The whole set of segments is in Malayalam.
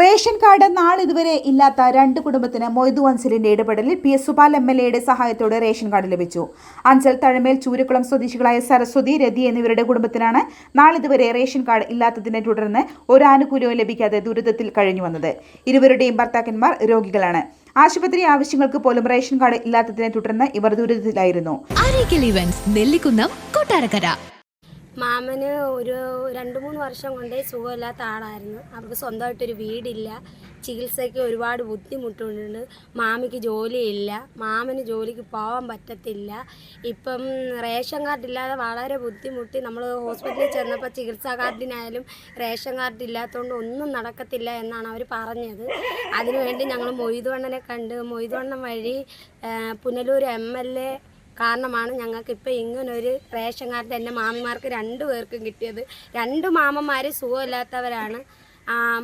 റേഷൻ കാർഡ് നാളിതുവരെ ഇല്ലാത്ത രണ്ട് കുടുംബത്തിന് മൊയ്തു അൻസലിന്റെ ഇടപെടലിൽ P S Supal M L എയുടെ സഹായത്തോടെ റേഷൻ കാർഡ് ലഭിച്ചു. അഞ്ചൽ തഴമേൽ ചൂരക്കുളം സ്വദേശികളായ സരസ്വതി രതി എന്നിവരുടെ കുടുംബത്തിനാണ് നാളിതുവരെ റേഷൻ കാർഡ് ഇല്ലാത്തതിനെ തുടർന്ന് ഒരു ആനുകൂല്യവും ലഭിക്കാതെ ദുരിതത്തിൽ കഴിഞ്ഞു വന്നത്. ഇരുവരുടെയും ഭർത്താക്കന്മാർ രോഗികളാണ്. ആശുപത്രി ആവശ്യങ്ങൾക്ക് പോലും റേഷൻ കാർഡ് ഇല്ലാത്തതിനെ തുടർന്ന് ഇവർ ദുരിതത്തിലായിരുന്നു. മാമന് ഒരു രണ്ട് മൂന്ന് വർഷം കൊണ്ടേ സുഖമില്ലാത്ത ആളായിരുന്നു. അവർക്ക് സ്വന്തമായിട്ടൊരു വീടില്ല. ചികിത്സയ്ക്ക് ഒരുപാട് ബുദ്ധിമുട്ടുണ്ട്. മാമിക്ക് ജോലിയില്ല. മാമന് ജോലിക്ക് പോകാൻ പറ്റത്തില്ല. ഇപ്പം റേഷൻ കാർഡില്ലാതെ വളരെ ബുദ്ധിമുട്ടി. നമ്മൾ ഹോസ്പിറ്റലിൽ ചെന്നപ്പോൾ ചികിത്സാ കാർഡിനായാലും റേഷൻ കാർഡ് ഇല്ലാത്തതുകൊണ്ട് ഒന്നും നടക്കത്തില്ല എന്നാണ് അവർ പറഞ്ഞത്. അതിനുവേണ്ടി ഞങ്ങൾ മൊയ്തുവണ്ണനെ കണ്ട് മൊയ്തുവണ്ണൻ വഴി പുനലൂർ എം എൽ എ കാരണമാണ് ഞങ്ങൾക്ക് ഇപ്പോൾ ഇങ്ങനൊരു റേഷൻ കാർഡ് എന്റെ മാമിമാർക്ക് രണ്ടു പേർക്കും കിട്ടിയത്. രണ്ട് മാമന്മാർ സുഖമില്ലാത്തവരാണ്.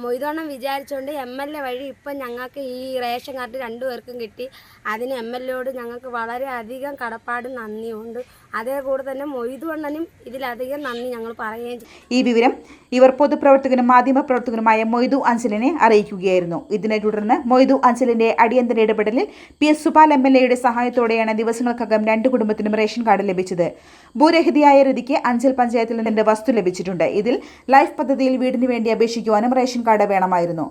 മൊയ്തോണം വിചാരിച്ചുകൊണ്ട് എം എൽ എ വഴി ഇപ്പം ഞങ്ങൾക്ക് ഈ റേഷൻ കാർഡ് രണ്ടുപേർക്കും കിട്ടി. അതിന് എം എൽ എയോട് ഞങ്ങൾക്ക് വളരെ അധികം കടപ്പാട് നന്ദിയുണ്ട് അതേ കൂടെ തന്നെ മൊയ്തുവണ്ണനും ഇതിലധികം നന്ദി ഞങ്ങൾ പറയുകയും ഈ വിവരം ഇവർ പൊതുപ്രവർത്തകനും മാധ്യമപ്രവർത്തകനുമായ മൊയ്തു അഞ്ചലിനെ അറിയിക്കുകയായിരുന്നു. ഇതിനെ തുടർന്ന് മൊയ്തു അഞ്ചലിന്റെ അടിയന്തര ഇടപെടലിൽ P S Supal M L എയുടെ സഹായത്തോടെയാണ് ദിവസങ്ങൾക്കകം രണ്ട് കുടുംബത്തിനും റേഷൻ കാർഡ് ലഭിച്ചത്. ഭൂരഹിതയായ രതിക്ക് അഞ്ചൽ പഞ്ചായത്തിൽ നിന്ന് വസ്തു ലഭിച്ചിട്ടുണ്ട്. ഇതിൽ ലൈഫ് പദ്ധതിയിൽ വീടിന് വേണ്ടി അപേക്ഷിക്കുവാനും റേഷൻ കാർഡ് വേണമായിരുന്നു.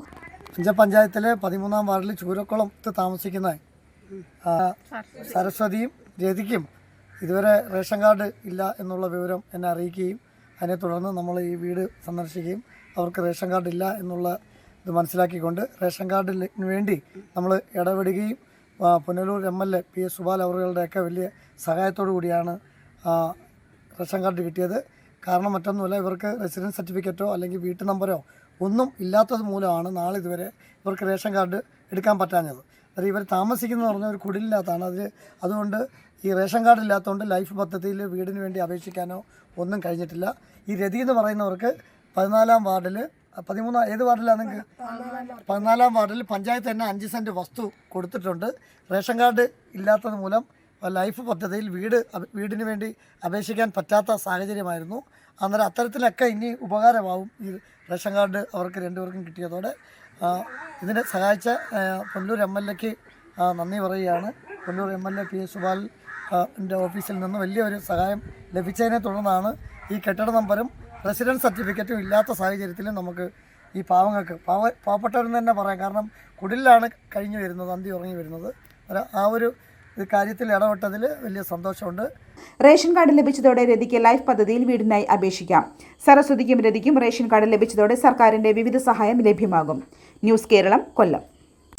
പഞ്ചായത്തിലെ പതിമൂന്നാം വാർഡിൽ ചൂരക്കുളത്ത് താമസിക്കുന്ന സരസ്വതിയും രതിക്കും ഇതുവരെ റേഷൻ കാർഡ് ഇല്ല എന്നുള്ള വിവരം എന്നെ അറിയിക്കുകയും അതിനെ തുടർന്ന് നമ്മൾ ഈ വീട് സന്ദർശിക്കുകയും അവർക്ക് റേഷൻ കാർഡ് ഇല്ല എന്നുള്ള ഇത് മനസ്സിലാക്കിക്കൊണ്ട് റേഷൻ കാർഡിന് വേണ്ടി നമ്മൾ ഇടപെടുകയും Punalur M L A P S Subal അവറുകളുടെയൊക്കെ വലിയ സഹായത്തോടു കൂടിയാണ് റേഷൻ കാർഡ് കിട്ടിയത്. കാരണം മറ്റൊന്നുമില്ല ഇവർക്ക് റെസിഡൻസ് സർട്ടിഫിക്കറ്റോ അല്ലെങ്കിൽ വീട്ടു നമ്പരോ ഒന്നും ഇല്ലാത്തത് മൂലമാണ് നാളെ ഇതുവരെ ഇവർക്ക് റേഷൻ കാർഡ് എടുക്കാൻ പറ്റാഞ്ഞത്. അത് ഇവർ താമസിക്കുന്നത് പറഞ്ഞ ഒരു കുടിലില്ലാത്തതാണ് അതിൽ അതുകൊണ്ട് ഈ റേഷൻ കാർഡ് ഇല്ലാത്തതുകൊണ്ട് ലൈഫ് പദ്ധതിയിൽ വീടിന് വേണ്ടി അപേക്ഷിക്കാനോ ഒന്നും കഴിഞ്ഞിട്ടില്ല. ഈ രതി എന്ന് പറയുന്നവർക്ക് പതിനാലാം വാർഡിൽ പതിമൂന്നാം ഏത് വാർഡിലാണ് പതിനാലാം വാർഡിൽ പഞ്ചായത്ത് തന്നെ അഞ്ച് സെന്റ് വസ്തു കൊടുത്തിട്ടുണ്ട്. റേഷൻ കാർഡ് ഇല്ലാത്തത് മൂലം ലൈഫ് പദ്ധതിയിൽ വീട് വീടിന് വേണ്ടി അപേക്ഷിക്കാൻ പറ്റാത്ത സാഹചര്യമായിരുന്നു. അന്നേരം അത്തരത്തിലൊക്കെ ഇനി ഉപകാരമാവും ഈ റേഷൻ കാർഡ് അവർക്ക് രണ്ടുപേർക്കും കിട്ടിയതോടെ ഇതിനെ സഹായിച്ച പുല്ലൂർ എം എൽ എക്ക് നന്ദി പറയുകയാണ്. Punalur M L A P S Subal എന്റെ ഓഫീസിൽ നിന്ന് വലിയൊരു സഹായം ലഭിച്ചതിനെ തുടർന്നാണ് ഈ കെട്ടിട നമ്പരും റെസിഡൻസ് സർട്ടിഫിക്കറ്റും ഇല്ലാത്ത സാഹചര്യത്തിൽ നമുക്ക് ഈ പാവങ്ങൾക്ക് പാവ പാവപ്പെട്ടവരെന്ന് തന്നെ പറയാം. കാരണം കുടിലാണ് കഴിഞ്ഞു വരുന്നത് അന്തി ഉറങ്ങി വരുന്നത്. ആ ഒരു ഇത് കാര്യത്തിൽ ഇടപെട്ടതിൽ വലിയ സന്തോഷമുണ്ട്. റേഷൻ കാർഡ് ലഭിച്ചതോടെ രതിക്ക് ലൈഫ് പദ്ധതിയിൽ വീടിനായി അപേക്ഷിക്കാം. സരസ്വതിക്കും രതിക്കും റേഷൻ കാർഡ് ലഭിച്ചതോടെ സർക്കാരിന്റെ വിവിധ സഹായം ലഭ്യമാകും. ന്യൂസ് കേരളം കൊല്ലം.